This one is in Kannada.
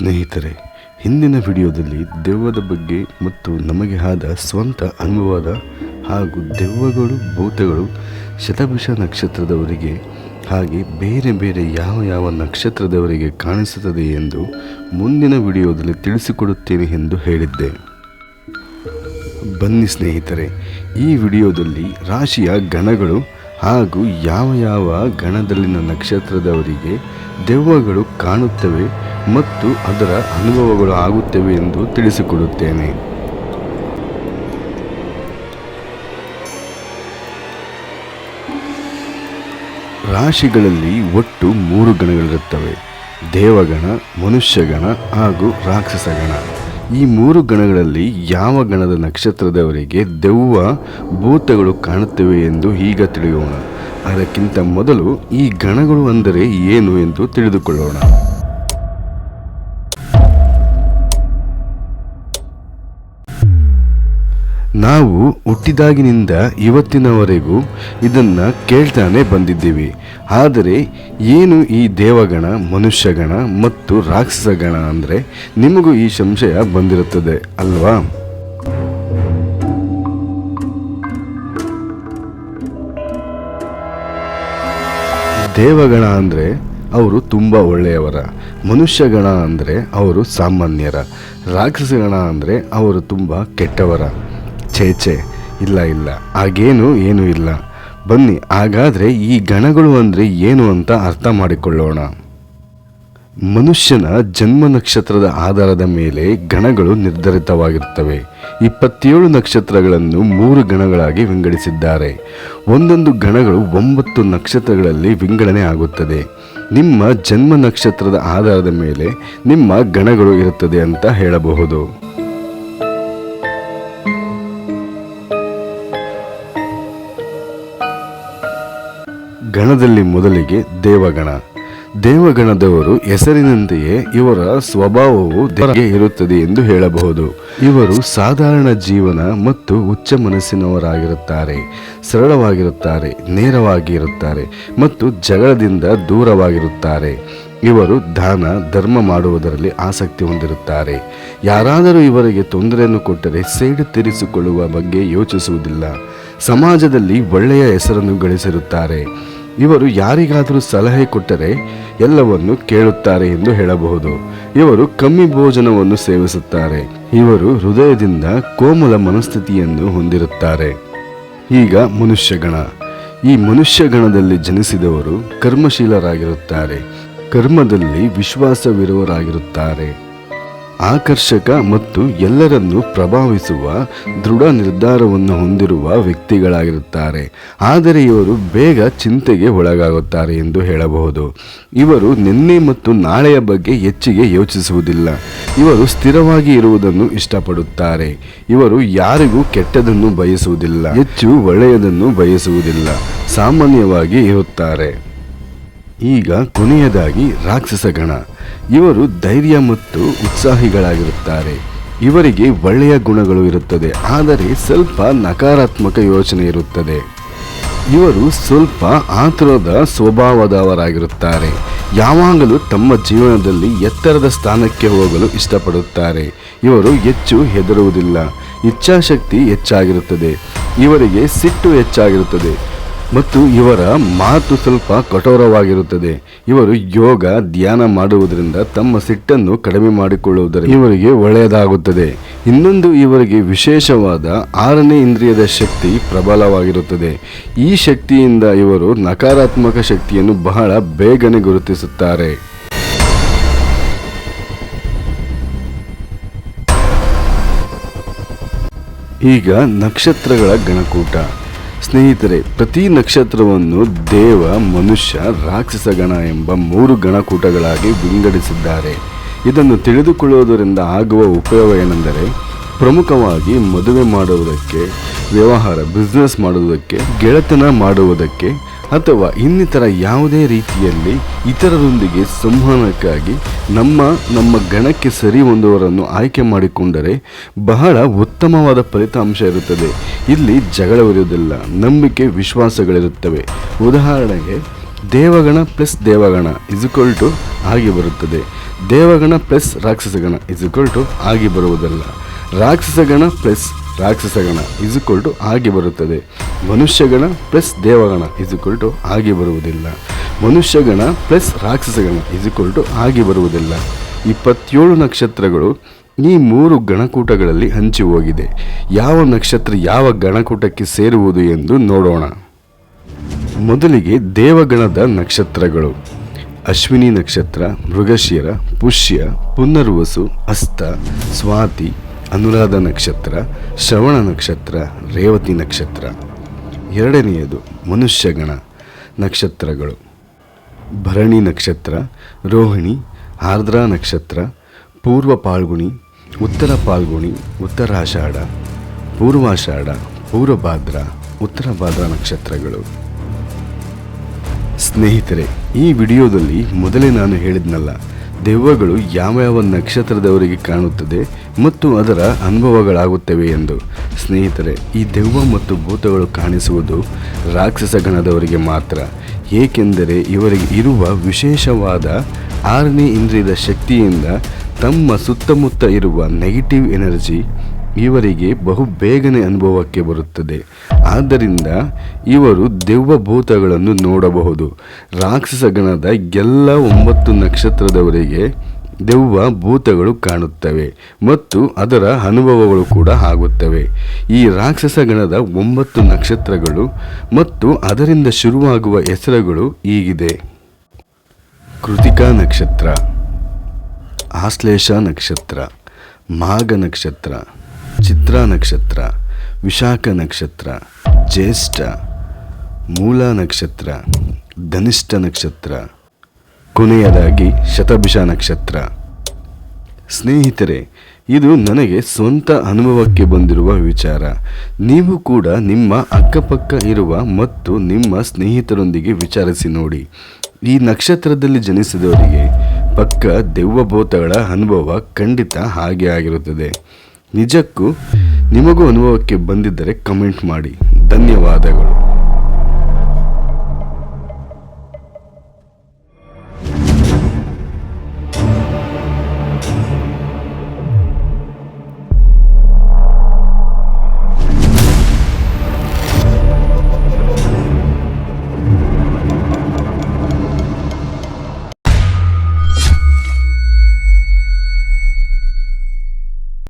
ಸ್ನೇಹಿತರೆ, ಹಿಂದಿನ ವಿಡಿಯೋದಲ್ಲಿ ದೆವ್ವದ ಬಗ್ಗೆ ಮತ್ತು ನಮಗೆ ಆದ ಸ್ವಂತ ಅನುಭವದ ಹಾಗೂ ದೆವ್ವಗಳು, ಭೂತಗಳು, ಶತಭುಷ ನಕ್ಷತ್ರದವರಿಗೆ ಹಾಗೆ ಬೇರೆ ಬೇರೆ ಯಾವ ಯಾವ ನಕ್ಷತ್ರದವರಿಗೆ ಕಾಣಿಸುತ್ತದೆ ಎಂದು ಮುಂದಿನ ವಿಡಿಯೋದಲ್ಲಿ ತಿಳಿಸಿಕೊಡುತ್ತೇನೆ ಎಂದು ಹೇಳಿದ್ದೆ. ಬನ್ನಿ ಸ್ನೇಹಿತರೆ, ಈ ವಿಡಿಯೋದಲ್ಲಿ ರಾಶಿಯ ಗಣಗಳು ಹಾಗೂ ಯಾವ ಯಾವ ಗಣದಲ್ಲಿನ ನಕ್ಷತ್ರದವರಿಗೆ ದೆವ್ವಗಳು ಕಾಣುತ್ತವೆ ಮತ್ತು ಅದರ ಅನುಭವಗಳು ಆಗುತ್ತವೆ ಎಂದು ತಿಳಿಸಿಕೊಡುತ್ತೇನೆ. ರಾಶಿಗಳಲ್ಲಿ ಒಟ್ಟು ಮೂರು ಗಣಗಳಿರುತ್ತವೆ. ದೇವಗಣ, ಮನುಷ್ಯಗಣ ಹಾಗೂ ರಾಕ್ಷಸಗಣ. ಈ ಮೂರು ಗಣಗಳಲ್ಲಿ ಯಾವ ಗಣದ ನಕ್ಷತ್ರದವರಿಗೆ ದೆವ್ವ, ಭೂತಗಳು ಕಾಣುತ್ತವೆ ಎಂದು ಈಗ ತಿಳಿಯೋಣ. ಅದಕ್ಕಿಂತ ಮೊದಲು ಈ ಗಣಗಳು ಅಂದರೆ ಏನು ಎಂದು ತಿಳಿದುಕೊಳ್ಳೋಣ. ನಾವು ಹುಟ್ಟಿದಾಗಿನಿಂದ ಇವತ್ತಿನವರೆಗೂ ಇದನ್ನು ಕೇಳ್ತಾನೆ ಬಂದಿದ್ದೀವಿ. ಆದರೆ ಏನು ಈ ದೇವಗಣ, ಮನುಷ್ಯಗಣ ಮತ್ತು ರಾಕ್ಷಸಗಣ ಅಂದರೆ ನಿಮಗೂ ಈ ಸಂಶಯ ಬಂದಿರುತ್ತದೆ, ಅಲ್ವಾ? ದೇವಗಣ ಅಂದರೆ ಅವರು ತುಂಬ ಒಳ್ಳೆಯವರ, ಮನುಷ್ಯಗಣ ಅಂದರೆ ಅವರು ಸಾಮಾನ್ಯರ, ರಾಕ್ಷಸಗಣ ಅಂದರೆ ಅವರು ತುಂಬ ಕೆಟ್ಟವರ. ಛೇ ಛೇ, ಇಲ್ಲ ಇಲ್ಲ, ಹಾಗೇನು ಏನೂ ಇಲ್ಲ. ಬನ್ನಿ, ಹಾಗಾದರೆ ಈ ಗಣಗಳು ಅಂದರೆ ಏನು ಅಂತ ಅರ್ಥ ಮಾಡಿಕೊಳ್ಳೋಣ. ಮನುಷ್ಯನ ಜನ್ಮ ನಕ್ಷತ್ರದ ಆಧಾರದ ಮೇಲೆ ಗಣಗಳು ನಿರ್ಧರಿತವಾಗಿರುತ್ತವೆ. ಇಪ್ಪತ್ತೇಳು ನಕ್ಷತ್ರಗಳನ್ನು ಮೂರು ಗಣಗಳಾಗಿ ವಿಂಗಡಿಸಿದ್ದಾರೆ. ಒಂದೊಂದು ಗಣಗಳು ಒಂಬತ್ತು ನಕ್ಷತ್ರಗಳಲ್ಲಿ ವಿಂಗಡಣೆ ಆಗುತ್ತದೆ. ನಿಮ್ಮ ಜನ್ಮ ನಕ್ಷತ್ರದ ಆಧಾರದ ಮೇಲೆ ನಿಮ್ಮ ಗಣಗಳು ಇರುತ್ತದೆ ಅಂತ ಹೇಳಬಹುದು. ಗಣದಲ್ಲಿ ಮೊದಲಿಗೆ ದೇವಗಣ. ದೇವಗಣದವರು ಹೆಸರಿನಂತೆಯೇ ಇವರ ಸ್ವಭಾವವು ದೇವರಿಗೆ ಇರುತ್ತದೆ ಎಂದು ಹೇಳಬಹುದು. ಇವರು ಸಾಧಾರಣ ಜೀವನ ಮತ್ತು ಉಚ್ಚ ಮನಸ್ಸಿನವರಾಗಿರುತ್ತಾರೆ, ಸರಳವಾಗಿರುತ್ತಾರೆ ನೇರವಾಗಿ ಇರುತ್ತಾರೆ ಮತ್ತು ಜಗಳದಿಂದ ದೂರವಾಗಿರುತ್ತಾರೆ. ಇವರು ದಾನ, ಧರ್ಮ ಮಾಡುವುದರಲ್ಲಿ ಆಸಕ್ತಿ ಹೊಂದಿರುತ್ತಾರೆ. ಯಾರಾದರೂ ಇವರಿಗೆ ತೊಂದರೆಯನ್ನು ಕೊಟ್ಟರೆ ಸೇಡು ತೀರಿಸಿಕೊಳ್ಳುವ ಬಗ್ಗೆ ಯೋಚಿಸುವುದಿಲ್ಲ. ಸಮಾಜದಲ್ಲಿ ಒಳ್ಳೆಯ ಹೆಸರನ್ನು ಗಳಿಸಿರುತ್ತಾರೆ. ಇವರು ಯಾರಿಗಾದರೂ ಸಲಹೆ ಕೊಟ್ಟರೆ ಎಲ್ಲವನ್ನು ಕೇಳುತ್ತಾರೆ ಎಂದು ಹೇಳಬಹುದು. ಇವರು ಕಮ್ಮಿ ಭೋಜನವನ್ನು ಸೇವಿಸುತ್ತಾರೆ. ಇವರು ಹೃದಯದಿಂದ ಕೋಮಲ ಮನಸ್ಥಿತಿಯನ್ನು ಹೊಂದಿರುತ್ತಾರೆ. ಈಗ ಮನುಷ್ಯಗಣ. ಈ ಮನುಷ್ಯಗಣದಲ್ಲಿ ಜನಿಸಿದವರು ಕರ್ಮಶೀಲರಾಗಿರುತ್ತಾರೆ. ಕರ್ಮದಲ್ಲಿ ವಿಶ್ವಾಸವಿರುವರಾಗಿರುತ್ತಾರೆ. ಆಕರ್ಷಕ ಮತ್ತು ಎಲ್ಲರನ್ನು ಪ್ರಭಾವಿಸುವ ದೃಢ ನಿರ್ಧಾರವನ್ನು ಹೊಂದಿರುವ ವ್ಯಕ್ತಿಗಳಾಗಿರುತ್ತಾರೆ. ಆದರೆ ಇವರು ಬೇಗ ಚಿಂತೆಗೆ ಒಳಗಾಗುತ್ತಾರೆ ಎಂದು ಹೇಳಬಹುದು. ಇವರು ನಿನ್ನೆ ಮತ್ತು ನಾಳೆಯ ಬಗ್ಗೆ ಹೆಚ್ಚಿಗೆ ಯೋಚಿಸುವುದಿಲ್ಲ. ಇವರು ಸ್ಥಿರವಾಗಿ ಇರುವುದನ್ನು ಇಷ್ಟಪಡುತ್ತಾರೆ. ಇವರು ಯಾರಿಗೂ ಕೆಟ್ಟದನ್ನು ಬಯಸುವುದಿಲ್ಲ. ಹೆಚ್ಚು ಒಳ್ಳೆಯದನ್ನು ಬಯಸುವುದಿಲ್ಲ. ಸಾಮಾನ್ಯವಾಗಿ ಇರುತ್ತಾರೆ. ಈಗ ಕೊನೆಯದಾಗಿ ರಾಕ್ಷಸ ಗಣ. ಇವರು ಧೈರ್ಯ ಮತ್ತು ಉತ್ಸಾಹಿಗಳಾಗಿರುತ್ತಾರೆ. ಇವರಿಗೆ ಒಳ್ಳೆಯ ಗುಣಗಳು ಇರುತ್ತದೆ, ಆದರೆ ಸ್ವಲ್ಪ ನಕಾರಾತ್ಮಕ ಯೋಚನೆ ಇರುತ್ತದೆ. ಇವರು ಸ್ವಲ್ಪ ಆತುರದ ಸ್ವಭಾವದವರಾಗಿರುತ್ತಾರೆ. ಯಾವಾಗಲೂ ತಮ್ಮ ಜೀವನದಲ್ಲಿ ಎತ್ತರದ ಸ್ಥಾನಕ್ಕೆ ಹೋಗಲು ಇಷ್ಟಪಡುತ್ತಾರೆ. ಇವರು ಹೆಚ್ಚು ಹೆದರುವುದಿಲ್ಲ, ಇಚ್ಛಾಶಕ್ತಿ ಹೆಚ್ಚಾಗಿರುತ್ತದೆ. ಇವರಿಗೆ ಸಿಟ್ಟು ಹೆಚ್ಚಾಗಿರುತ್ತದೆ. ಮತ್ತು ಇವರ ಮಾತು ಸ್ವಲ್ಪ ಕಠೋರವಾಗಿರುತ್ತದೆ. ಇವರು ಯೋಗ, ಧ್ಯಾನ ಮಾಡುವುದರಿಂದ ತಮ್ಮ ಸಿಟ್ಟನ್ನು ಕಡಿಮೆ ಮಾಡಿಕೊಳ್ಳುವುದರ ಇವರಿಗೆ ಒಳ್ಳೆಯದಾಗುತ್ತದೆ. ಇನ್ನೊಂದು ಇವರಿಗೆ ವಿಶೇಷವಾದ ಆರನೇ ಇಂದ್ರಿಯದ ಶಕ್ತಿ ಪ್ರಬಲವಾಗಿರುತ್ತದೆ. ಈ ಶಕ್ತಿಯಿಂದ ಇವರು ನಕಾರಾತ್ಮಕ ಶಕ್ತಿಯನ್ನು ಬಹಳ ಬೇಗನೆ ಗುರುತಿಸುತ್ತಾರೆ. ಈಗ ನಕ್ಷತ್ರಗಳ ಗಣಕೂಟ ಸ್ನೇಹಿತರೆ, ಪ್ರತಿ ನಕ್ಷತ್ರವನ್ನು ದೇವ, ಮನುಷ್ಯ, ರಾಕ್ಷಸ ಗಣ ಎಂಬ ಮೂರು ಗಣಕೂಟಗಳಾಗಿ ವಿಂಗಡಿಸಿದ್ದಾರೆ. ಇದನ್ನು ತಿಳಿದುಕೊಳ್ಳುವುದರಿಂದ ಆಗುವ ಉಪಯೋಗ ಏನೆಂದರೆ, ಪ್ರಮುಖವಾಗಿ ಮದುವೆ ಮಾಡುವುದಕ್ಕೆ, ವ್ಯವಹಾರ ಬಿಸ್ನೆಸ್ ಮಾಡುವುದಕ್ಕೆ, ಗೆಳೆತನ ಮಾಡುವುದಕ್ಕೆ ಅಥವಾ ಇನ್ನಿತರ ಯಾವುದೇ ರೀತಿಯಲ್ಲಿ ಇತರರೊಂದಿಗೆ ಸಂವಹನಕ್ಕಾಗಿ ನಮ್ಮ ನಮ್ಮ ಗಣಕ್ಕೆ ಸರಿ ಹೊಂದುವರನ್ನು ಆಯ್ಕೆ ಮಾಡಿಕೊಂಡರೆ ಬಹಳ ಉತ್ತಮವಾದ ಫಲಿತಾಂಶ ಇರುತ್ತದೆ. ಇಲ್ಲಿ ಜಗಳವಿರುವುದಿಲ್ಲ, ನಂಬಿಕೆ, ವಿಶ್ವಾಸಗಳಿರುತ್ತವೆ. ಉದಾಹರಣೆಗೆ, ದೇವಗಣ ಪ್ಲಸ್ ದೇವಗಣ ಇಕ್ವಲ್ ಟು ಆಗಿ ಬರುತ್ತದೆ. ದೇವಗಣ ಪ್ಲಸ್ ರಾಕ್ಷಸಗಣ ಇಕ್ವಲ್ ಟು ಆಗಿ ಬರುವುದಲ್ಲ. ರಾಕ್ಷಸಗಣ ಪ್ಲಸ್ ರಾಕ್ಷಸಗಣ ಇಸುಕೊಳ್ಳು ಆಗಿ ಬರುತ್ತದೆ. ಮನುಷ್ಯಗಣ ಪ್ಲಸ್ ದೇವಗಣ ಇಸುಕೊಳ್ಳು ಆಗಿ ಬರುವುದಿಲ್ಲ. ಮನುಷ್ಯಗಣ ಪ್ಲಸ್ ರಾಕ್ಷಸಗಣ ಇಸುಕೊಳ್ಳು ಆಗಿ ಬರುವುದಿಲ್ಲ. ಇಪ್ಪತ್ತೇಳು ನಕ್ಷತ್ರಗಳು ಈ ಮೂರು ಗಣಕೂಟಗಳಲ್ಲಿ ಹಂಚಿ ಹೋಗಿದೆ. ಯಾವ ನಕ್ಷತ್ರ ಯಾವ ಗಣಕೂಟಕ್ಕೆ ಸೇರುವುದು ಎಂದು ನೋಡೋಣ. ಮೊದಲಿಗೆ ದೇವಗಣದ ನಕ್ಷತ್ರಗಳು. ಅಶ್ವಿನಿ ನಕ್ಷತ್ರ, ಮೃಗಶಿರ, ಪುಷ್ಯ, ಪುನರ್ವಸು, ಅಸ್ತ, ಸ್ವಾತಿ ಅನುರಾಧ ನಕ್ಷತ್ರ, ಶ್ರವಣ ನಕ್ಷತ್ರ, ರೇವತಿ ನಕ್ಷತ್ರ. ಎರಡನೆಯದು ಮನುಷ್ಯಗಣ ನಕ್ಷತ್ರಗಳು. ಭರಣಿ ನಕ್ಷತ್ರ, ರೋಹಿಣಿ, ಆರ್ದ್ರ ನಕ್ಷತ್ರ, ಪೂರ್ವ ಪಾಲ್ಗುಣಿ, ಉತ್ತರ ಪಾಲ್ಗುಣಿ ಉತ್ತರಾಷಾಢ ಪೂರ್ವಾಷಾಢ ಪೂರ್ವಭಾದ್ರ ಉತ್ತರ ಭಾದ್ರ ನಕ್ಷತ್ರಗಳು. ಸ್ನೇಹಿತರೆ, ಈ ವಿಡಿಯೋದಲ್ಲಿ ಮೊದಲೇ ನಾನು ಹೇಳಿದ್ನಲ್ಲ ದೆವ್ವಗಳು ಯಾವ ಯಾವ ನಕ್ಷತ್ರದವರಿಗೆ ಕಾಣುತ್ತದೆ ಮತ್ತು ಅದರ ಅನುಭವಗಳಾಗುತ್ತವೆ ಎಂದು. ಸ್ನೇಹಿತರೆ, ಈ ದೆವ್ವ ಮತ್ತು ಭೂತಗಳು ಕಾಣಿಸುವುದು ರಾಕ್ಷಸ ಗಣದವರಿಗೆ ಮಾತ್ರ. ಏಕೆಂದರೆ ಇವರಿಗೆ ಇರುವ ವಿಶೇಷವಾದ ಆರನೇ ಇಂದ್ರಿಯದ ಶಕ್ತಿಯಿಂದ ತಮ್ಮ ಸುತ್ತಮುತ್ತ ಇರುವ ನೆಗೆಟಿವ್ ಎನರ್ಜಿ ಇವರಿಗೆ ಬಹು ಬೇಗನೆ ಅನುಭವಕ್ಕೆ ಬರುತ್ತದೆ. ಆದ್ದರಿಂದ ಇವರು ದೆವ್ವ ಭೂತಗಳನ್ನು ನೋಡಬಹುದು. ರಾಕ್ಷಸ ಗಣದ ಎಲ್ಲ ಒಂಬತ್ತು ನಕ್ಷತ್ರದವರಿಗೆ ದೆವ್ವ ಭೂತಗಳು ಕಾಣುತ್ತವೆ ಮತ್ತು ಅದರ ಅನುಭವಗಳು ಕೂಡ ಆಗುತ್ತವೆ. ಈ ರಾಕ್ಷಸ ಗಣದ ಒಂಬತ್ತು ನಕ್ಷತ್ರಗಳು ಮತ್ತು ಅದರಿಂದ ಶುರುವಾಗುವ ಹೆಸರುಗಳು ಹೀಗಿದೆ. ಕೃತಿಕಾ ನಕ್ಷತ್ರ, ಆಶ್ಲೇಷ ನಕ್ಷತ್ರ, ಮಾಘ ನಕ್ಷತ್ರ. ಚಿತ್ರ ನಕ್ಷತ್ರ, ವಿಶಾಖ ನಕ್ಷತ್ರ, ಜ್ಯೇಷ್ಠ, ಮೂಲ ನಕ್ಷತ್ರ, ಧನಿಷ್ಠ ನಕ್ಷತ್ರ, ಕೊನೆಯದಾಗಿ ಶತಭಿಷ ನಕ್ಷತ್ರ. ಸ್ನೇಹಿತರೆ, ಇದು ನನಗೆ ಸ್ವಂತ ಅನುಭವಕ್ಕೆ ಬಂದಿರುವ ವಿಚಾರ. ನೀವು ಕೂಡ ನಿಮ್ಮ ಅಕ್ಕಪಕ್ಕ ಇರುವ ಮತ್ತು ನಿಮ್ಮ ಸ್ನೇಹಿತರೊಂದಿಗೆ ವಿಚಾರಿಸಿ ನೋಡಿ. ಈ ನಕ್ಷತ್ರದಲ್ಲಿ ಜನಿಸಿದವರಿಗೆ ಪಕ್ಕ ದೆವ್ವಭೂತಗಳ ಅನುಭವ ಖಂಡಿತ ಹಾಗೆ ಆಗಿರುತ್ತದೆ. ನಿಜಕ್ಕೂ ನಿಮಗೂ ಅನುಭವಕ್ಕೆ ಬಂದಿದ್ದರೆ ಕಮೆಂಟ್ ಮಾಡಿ. ಧನ್ಯವಾದಗಳು.